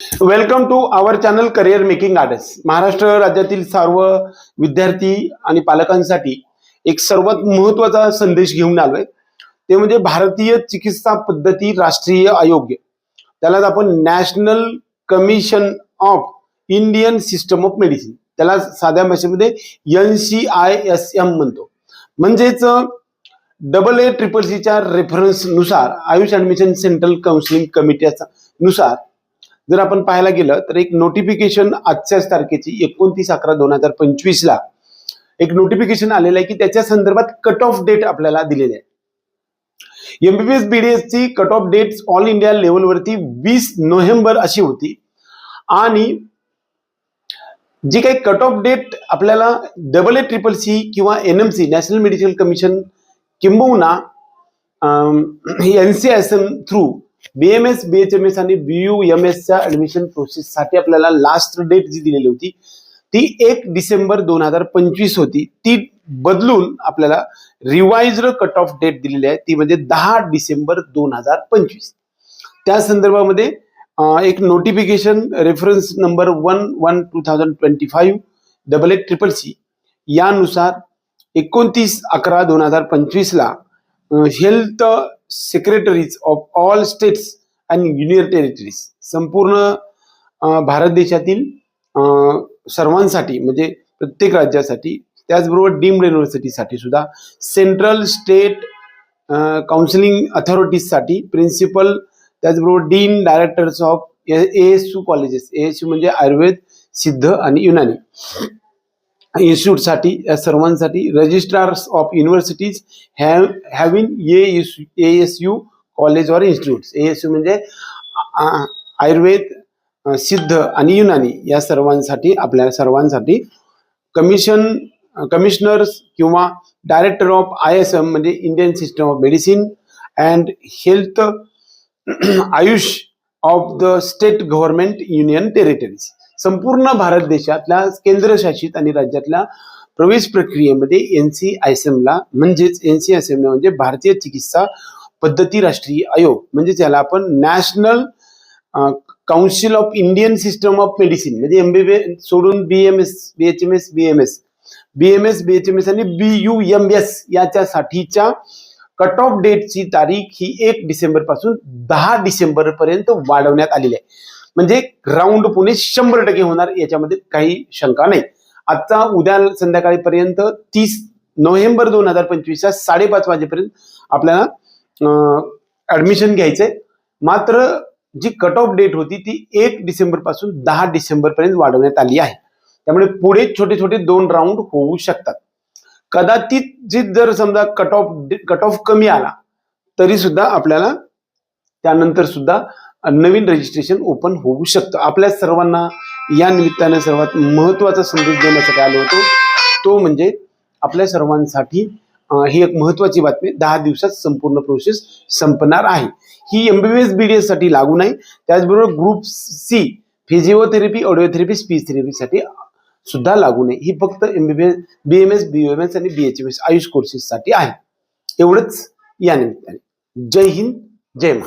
Welcome to our channel career making artist Maharashtra राज्यातील सर्व विद्यार्थी आणि पालकांसाठी एक सर्वात महत्त्वाचा संदेश घेऊन आलोय. ते म्हणजे भारतीय चिकित्सा पद्धती राष्ट्रीय आयोग त्यालाच आपण national commission of Indian system of medicine त्याला साध्या भाषेमध्ये N C I S M म्हणतो. म्हणजेच डबल ए ट्रिपल सीच्या रेफरन्सनुसार आयुष ऍडमिशन सेंट्रल काउन्सिलिंग कमिटीचा नुसार जर आपण पाहायला गेलं तर एक नोटिफिकेशन आजच्याच तारखेची एकोणतीस अकरा दोन हजार पंचवीस ला एक नोटिफिकेशन आलेलं आहे की त्याच्या संदर्भात कट ऑफ डेट आपल्याला दिलेली आहे. एमबीबीएस बीडीएस ची cut off date all India लेवलवरती वीस नोव्हेंबर अशी होती. आणि जी काही कट ऑफ डेट आपल्याला डबल ए ट्रिपल सी किंवा N M C national medical commission किंबहुना N C S M through B M S B H M S आणि बी यू एम एसच्या ऍडमिशन प्रोसेससाठी आपल्याला लास्ट डेट जी दिलेली होती ती एक डिसेंबर दोन हजार पंचवीस होती. ती बदलून आपल्याला रिवाइज्ड कट ऑफ डेट दिलेली आहे. ती म्हणजे दहा डिसेंबर दोन हजार पंचवीस. त्या संदर्भामध्ये एक notification reference number one one two thousand twenty five double eight triple C यानुसार एकोणतीस अकरा दोन हजार पंचवीसला health secretaries of all states and union territories संपूर्ण भारत देशातील सर्वांसाठी म्हणजे प्रत्येक राज्यासाठी त्याचबरोबर डीम्ड युनिव्हर्सिटीसाठी सुद्धा सेंट्रल स्टेट काउन्सिलिंग अथॉरिटीजसाठी प्रिन्सिपल त्याचबरोबर dean directors of A S U colleges A S U म्हणजे आयुर्वेद सिद्ध आणि युनानी. इन्स्टिट्यूटसाठी या सर्वांसाठी registrars of universities have having A S A S U college or institute A S U म्हणजे आयुर्वेद सिद्ध आणि युनानी या सर्वांसाठी आपल्या सर्वांसाठी कमिशन कमिशनर्स किंवा director of I S M म्हणजे Indian system of medicine and health AYUSH of the state government union territories संपूर्ण भारत देशातल्या केंद्रशासित आणि राज्यातल्या प्रवेश प्रक्रियेमध्ये एन सी आय एमला म्हणजेच एन सी म्हणजे भारतीय चिकित्सा पद्धती राष्ट्रीय आयोग म्हणजे ज्याला आपण national council of Indian system of medicine म्हणजे एमबीबी सोडून B M S B H M S B M S B M S B H M S आणि बी यू एम एस याच्यासाठीच्या कट ऑफ डेटची तारीख ही एक डिसेंबरपासून दहा डिसेंबर पर्यंत वाढवण्यात आलेली आहे. म्हणजे राऊंड पुणे शंभर टक्के होणार याच्यामध्ये काही शंका नाही. आजचा उद्या संध्याकाळीपर्यंत तीस नोव्हेंबर दोन हजार पंचवीसच्या साडेपाच वाजेपर्यंत आपल्याला ऍडमिशन घ्यायचंय. मात्र जी कट ऑफ डेट होती ती एक डिसेंबरपासून दहा डिसेंबर पर्यंत वाढवण्यात आली आहे. त्यामुळे पुढे छोटे छोटे दोन राऊंड होऊ शकतात. कदाचित जी जर समजा कट ऑफ कट ऑफ कमी आला तरी सुद्धा आपल्याला त्यानंतर सुद्धा नवीन रजिस्ट्रेशन ओपन होऊ शकतं. आपल्या सर्वांना या निमित्ताने सर्वात महत्त्वाचा संदेश देण्यासाठी आलो होतो? तो म्हणजे आपल्या सर्वांसाठी ही एक महत्वाची बातमी दहा दिवसात संपूर्ण प्रोसेस संपणार आहे. ही एमबीबीएस बीडीएससाठी लागू नाही. त्याचबरोबर group C physiotherapy audiotherapy speech थेरपीसाठी सुद्धा लागू नाही. ही फक्त MBBS B M S B M S आणि B H M S AYUSH कोर्सेससाठी आहे. एवढंच या निमित्ताने. जय हिंद जय महा